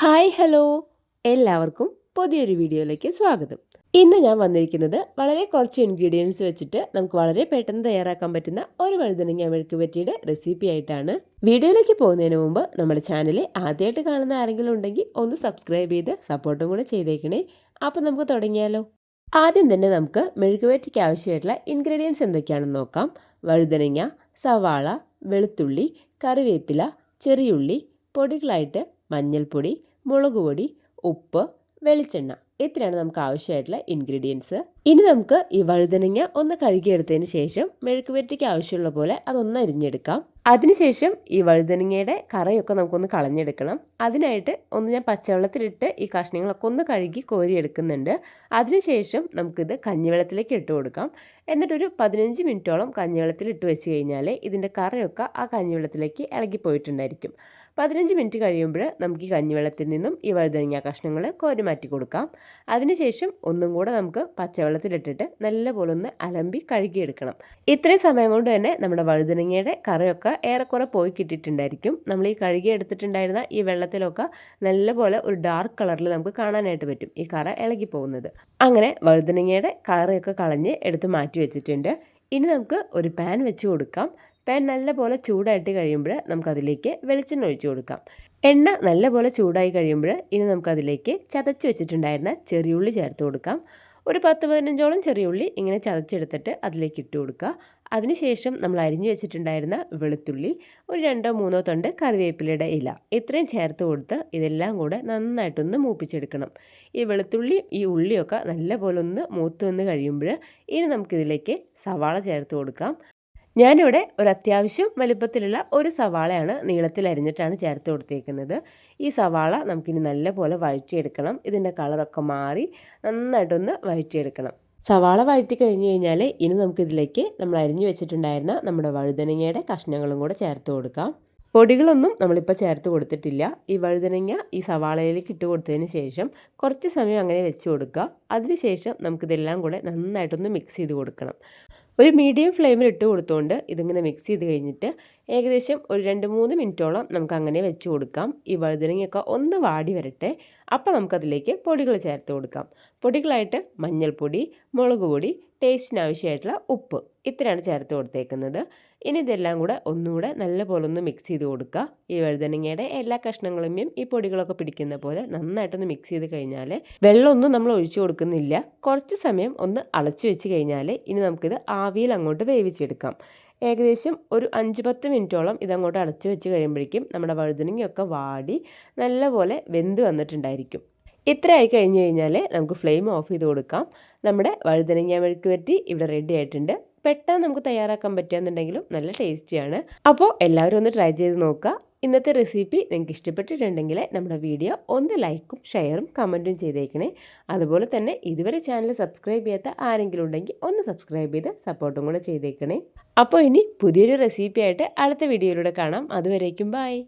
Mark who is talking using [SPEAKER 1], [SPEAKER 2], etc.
[SPEAKER 1] Hi hello. എല്ലാവർക്കും പുതിയൊരു വീഡിയോയിലേക്ക് സ്വാഗതം. ഇന്ന് ഞാൻ വന്നിരിക്കുന്നത് വളരെ കുറച്ച് ഇൻഗ്രീഡിയൻസ് വെച്ചിട്ട് നമുക്ക് വളരെ പെട്ടെന്ന് തയ്യാറാക്കാൻ പറ്റുന്ന ഒരു വഴുതനങ്ങ മെഴുക്ക് പറ്റിയുടെ റെസിപ്പി ആയിട്ടാണ് വീഡിയോയിലേക്ക് പോകുന്നതിന് മുമ്പ് നമ്മുടെ ചാനൽ ആദ്യമായിട്ട് കാണുന്ന ആരെങ്കിലും ഉണ്ടെങ്കിൽ ഒന്ന് സബ്സ്ക്രൈബ് ചെയ്ത് സപ്പോർട്ടും കൂടെ ചെയ്തേക്കണേ. അപ്പോൾ നമുക്ക് തുടങ്ങിയാലോ. ആദ്യം തന്നെ നമുക്ക് മെഴുകുവരട്ടിക്ക് ആവശ്യമായിട്ടുള്ള ഇൻഗ്രീഡിയൻസ് എന്തൊക്കെയാണെന്ന് നോക്കാം. വഴുതനങ്ങ സവാള വെളുത്തുള്ളി കറിവേപ്പില ചെറിയുള്ളി പൊടികളായിട്ട് മഞ്ഞൾപ്പൊടി മുളക് പൊടി ഉപ്പ് വെളിച്ചെണ്ണ ഇത്രയാണ് നമുക്ക് ആവശ്യമായിട്ടുള്ള ഇൻഗ്രീഡിയൻസ് ഇനി നമുക്ക് ഈ വഴുതനങ്ങ ഒന്ന് കഴുകിയെടുത്തതിന് ശേഷം മെഴുക്ക് പുരട്ടിക്ക് ആവശ്യമുള്ള പോലെ അതൊന്ന് അരിഞ്ഞെടുക്കാം. അതിനുശേഷം ഈ വഴുതനങ്ങയുടെ കറയൊക്കെ നമുക്കൊന്ന് കളഞ്ഞെടുക്കണം. അതിനായിട്ട് ഒന്ന് ഞാൻ പച്ചവെള്ളത്തിലിട്ട് ഈ കഷ്ണങ്ങളൊക്കെ ഒന്ന് കഴുകി കോരിയെടുക്കുന്നുണ്ട്. അതിനുശേഷം നമുക്കിത് കഞ്ഞിവെള്ളത്തിലേക്ക് ഇട്ട് കൊടുക്കാം. എന്നിട്ടൊരു പതിനഞ്ച് മിനിറ്റോളം കഞ്ഞിവെള്ളത്തിൽ ഇട്ട് വെച്ച് കഴിഞ്ഞാൽ ഇതിന്റെ കറയൊക്കെ ആ കഞ്ഞിവെള്ളത്തിലേക്ക് ഇളകിപ്പോയിട്ടുണ്ടായിരിക്കും. പതിനഞ്ച് മിനിറ്റ് കഴിയുമ്പോൾ നമുക്ക് ഈ കഞ്ഞിവെള്ളത്തിൽ നിന്നും ഈ വഴുതനങ്ങ കഷ്ണങ്ങൾ കോരി മാറ്റി കൊടുക്കാം. അതിനുശേഷം ഒന്നും കൂടെ നമുക്ക് പച്ചവെള്ളത്തിലിട്ടിട്ട് നല്ലപോലെ ഒന്ന് അലമ്പി കഴുകിയെടുക്കണം. ഇത്രയും സമയം കൊണ്ട് തന്നെ നമ്മുടെ വഴുതനങ്ങയുടെ കറിയൊക്കെ ഏറെക്കുറെ പോയി കിട്ടിയിട്ടുണ്ടായിരിക്കും. നമ്മൾ ഈ കഴുകി എടുത്തിട്ടുണ്ടായിരുന്ന ഈ വെള്ളത്തിലൊക്കെ നല്ലപോലെ ഒരു ഡാർക്ക് കളറിൽ നമുക്ക് കാണാനായിട്ട് പറ്റും ഈ കറ ഇളകി പോകുന്നത് അങ്ങനെ വഴുതനങ്ങയുടെ കറയൊക്കെ കളഞ്ഞ് എടുത്ത് മാറ്റി വെച്ചിട്ടുണ്ട്. ഇനി നമുക്ക് ഒരു പാൻ വെച്ച് കൊടുക്കാം. പാൻ നല്ലപോലെ ചൂടായിട്ട് കഴിയുമ്പോൾ നമുക്കതിലേക്ക് വെളിച്ചെണ്ണ ഒഴിച്ചു കൊടുക്കാം. എണ്ണ നല്ലപോലെ ചൂടായി കഴിയുമ്പോൾ ഇനി നമുക്കതിലേക്ക് ചതച്ച് വെച്ചിട്ടുണ്ടായിരുന്ന ചെറിയുള്ളി ചേർത്ത് കൊടുക്കാം. ഒരു പത്ത് പതിനഞ്ചോളം ചെറിയുള്ളി ഇങ്ങനെ ചതച്ചെടുത്തിട്ട് അതിലേക്ക് ഇട്ട് കൊടുക്കുക. അതിനുശേഷം നമ്മൾ അരിഞ്ഞു വെച്ചിട്ടുണ്ടായിരുന്ന വെളുത്തുള്ളി ഒരു രണ്ടോ മൂന്നോ തൊണ്ട് കറിവേപ്പിലയുടെ ഇല ഇത്രയും ചേർത്ത് കൊടുത്ത് ഇതെല്ലാം കൂടെ നന്നായിട്ടൊന്ന് മൂപ്പിച്ചെടുക്കണം. ഈ വെളുത്തുള്ളി ഈ ഉള്ളിയൊക്കെ നല്ലപോലെ ഒന്ന് മൂത്ത് വന്ന് കഴിയുമ്പോൾ ഇനി നമുക്കിതിലേക്ക് സവാള ചേർത്ത് കൊടുക്കാം. ഞാനിവിടെ ഒരു അത്യാവശ്യം വലുപ്പത്തിലുള്ള ഒരു സവാളയാണ് നീളത്തിൽ അരിഞ്ഞിട്ടാണ് ചേർത്ത് കൊടുത്തേക്കുന്നത്. ഈ സവാള നമുക്കിനി നല്ലപോലെ വഴറ്റിയെടുക്കണം. ഇതിന്റെ കളറൊക്കെ മാറി നന്നായിട്ടൊന്ന് വഴറ്റിയെടുക്കണം. സവാള വഴറ്റി കഴിഞ്ഞ് കഴിഞ്ഞാൽ ഇനി നമുക്കിതിലേക്ക് നമ്മൾ അരിഞ്ഞു വെച്ചിട്ടുണ്ടായിരുന്ന നമ്മുടെ വഴുതനങ്ങയുടെ കഷ്ണങ്ങളും കൂടെ ചേർത്ത് കൊടുക്കാം. പൊടികളൊന്നും നമ്മളിപ്പോൾ ചേർത്ത് കൊടുത്തിട്ടില്ല. ഈ വഴുതനങ്ങ ഈ സവാളയിലേക്ക് ഇട്ട് കൊടുത്തതിന് ശേഷം കുറച്ച് സമയം അങ്ങനെ വെച്ച് കൊടുക്കുക. അതിനുശേഷം നമുക്കിതെല്ലാം കൂടെ നന്നായിട്ടൊന്ന് മിക്സ് ചെയ്ത് കൊടുക്കണം. ഒരു മീഡിയം ഫ്ലെയിമിൽ ഇട്ട് കൊടുത്തുകൊണ്ട് ഇതിങ്ങനെ മിക്സ് ചെയ്ത് കഴിഞ്ഞിട്ട് ഏകദേശം ഒരു രണ്ട് മൂന്ന് മിനിറ്റോളം നമുക്ക് അങ്ങനെ വെച്ച് കൊടുക്കാം. ഈ വഴുതനങ്ങയൊക്കെ ഒന്ന് വാടി വരട്ടെ. അപ്പോൾ നമുക്കതിലേക്ക് പൊടികൾ ചേർത്ത് കൊടുക്കാം. പൊടികളായിട്ട് മഞ്ഞൾപ്പൊടി മുളക് പൊടി ടേസ്റ്റിന് ആവശ്യമായിട്ടുള്ള ഉപ്പ്. ഇത്രയാണ് ചേർത്ത് കൊടുത്തേക്കുന്നത്. ഇനി ഇതെല്ലാം കൂടെ ഒന്നുകൂടെ നല്ലപോലെ ഒന്ന് മിക്സ് ചെയ്ത് കൊടുക്കുക. ഈ വഴുതനങ്ങയുടെ എല്ലാ കഷ്ണങ്ങളും ഈ പൊടികളൊക്കെ പിടിക്കുന്ന പോലെ നന്നായിട്ടൊന്ന് മിക്സ് ചെയ്ത് കഴിഞ്ഞാൽ വെള്ളമൊന്നും നമ്മൾ ഒഴിച്ചു കൊടുക്കുന്നില്ല. കുറച്ച് സമയം ഒന്ന് അളച്ചു വെച്ച് കഴിഞ്ഞാൽ ഇനി നമുക്കിത് ആവിയിൽ അങ്ങോട്ട് വേവിച്ചെടുക്കാം. ഏകദേശം ഒരു അഞ്ച് പത്ത് മിനിറ്റോളം ഇതങ്ങോട്ട് അടച്ചു വെച്ച് കഴിയുമ്പോഴേക്കും നമ്മുടെ വഴുതനങ്ങയൊക്കെ വാടി നല്ലപോലെ വെന്ത് വന്നിട്ടുണ്ടായിരിക്കും. ഇത്ര ആയി കഴിഞ്ഞ് കഴിഞ്ഞാൽ നമുക്ക് ഫ്ലെയിം ഓഫ് ചെയ്ത് കൊടുക്കാം. നമ്മുടെ വഴുതനങ്ങ മെഴുക്ക് വരട്ടി ഇവിടെ റെഡി ആയിട്ടുണ്ട്. പെട്ടെന്ന് നമുക്ക് തയ്യാറാക്കാൻ പറ്റുകയെന്നുണ്ടെങ്കിലും നല്ല ടേസ്റ്റിയാണ് അപ്പോൾ എല്ലാവരും ഒന്ന് ട്രൈ ചെയ്ത് നോക്കുക. ഇന്നത്തെ റെസിപ്പി നിങ്ങൾക്ക് ഇഷ്ടപ്പെട്ടിട്ടുണ്ടെങ്കിൽ നമ്മുടെ വീഡിയോ ഒന്ന് ലൈക്കും ഷെയറും കമന്റും ചെയ്തേക്കണേ. അതുപോലെ തന്നെ ഇതുവരെ ചാനൽ സബ്സ്ക്രൈബ് ചെയ്യാത്ത ആരെങ്കിലും ഉണ്ടെങ്കിൽ ഒന്ന് സബ്സ്ക്രൈബ് ചെയ്ത് സപ്പോർട്ടും കൂടെ ചെയ്തേക്കണേ. അപ്പോൾ ഇനി പുതിയൊരു റെസിപ്പി ആയിട്ട് അടുത്ത വീഡിയോയിലൂടെ കാണാം. അതുവരേക്കും ബായ്